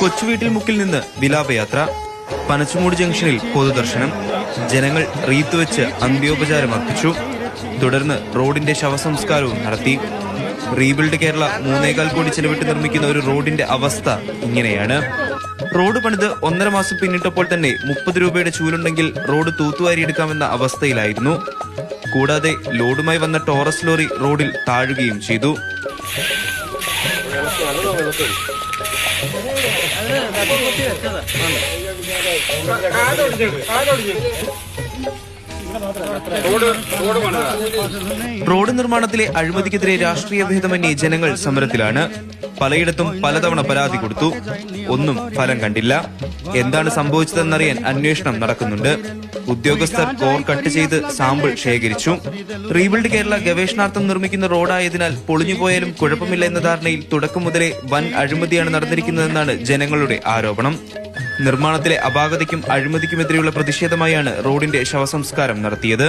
കൊച്ചുവീട്ടിൽ മുക്കിൽ നിന്ന് വിലാപയാത്ര പനച്ചുമൂട് ജംഗ്ഷനിൽ പൊതുദർശനം ജനങ്ങൾ റീത്ത് വെച്ച് അന്ത്യോപചാരം അർപ്പിച്ചു തുടർന്ന് റോഡിന്റെ ശവസംസ്കാരവും നടത്തി. റീബിൽഡ് കേരള മൂന്നേകാൽ കോടി ചെലവിട്ട് നിർമ്മിക്കുന്ന ഒരു റോഡിന്റെ അവസ്ഥ ഇങ്ങനെയാണ്. റോഡ് പണിത് ഒന്നര മാസം പിന്നിട്ടപ്പോൾ തന്നെ മുപ്പത് രൂപയുടെ ചൂലുണ്ടെങ്കിൽ റോഡ് തൂത്തുവാരിയെടുക്കാമെന്ന അവസ്ഥയിലായിരുന്നു. കൂടാതെ ലോഡുമായി വന്ന ടോറസ് ലോറി റോഡിൽ താഴുകയും ചെയ്തു. റോഡ് നിർമ്മാണത്തിലെ അഴിമതിക്കെതിരെ രാഷ്ട്രീയ ഭേദമന്യേ ജനങ്ങൾ സമരത്തിലാണ്. പലയിടത്തും പലതവണ പരാതി കൊടുത്തു. ഒന്നും ഫലം കണ്ടില്ല. എന്താണ് സംഭവിച്ചതെന്നറിയാൻ അന്വേഷണം നടക്കുന്നുണ്ട്. ഉദ്യോഗസ്ഥർ കോർ കട്ട് ചെയ്ത് സാമ്പിൾ ശേഖരിച്ചു. റീബിൽഡ് കേരള ഗവേഷണാർത്ഥം നിർമ്മിക്കുന്ന റോഡായതിനാൽ പൊളിഞ്ഞുപോയാലും കുഴപ്പമില്ല എന്ന ധാരണയിൽ തുടക്കം മുതലേ വൻ അഴിമതിയാണ് നടന്നിരിക്കുന്നതെന്നാണ് ജനങ്ങളുടെ ആരോപണം. നിർമ്മാണത്തിലെ അപാകതയ്ക്കും അഴിമതിക്കുമെതിരെയുള്ള പ്രതിഷേധമായാണ് റോഡിന്റെ ശവസംസ്കാരം നടത്തിയത്.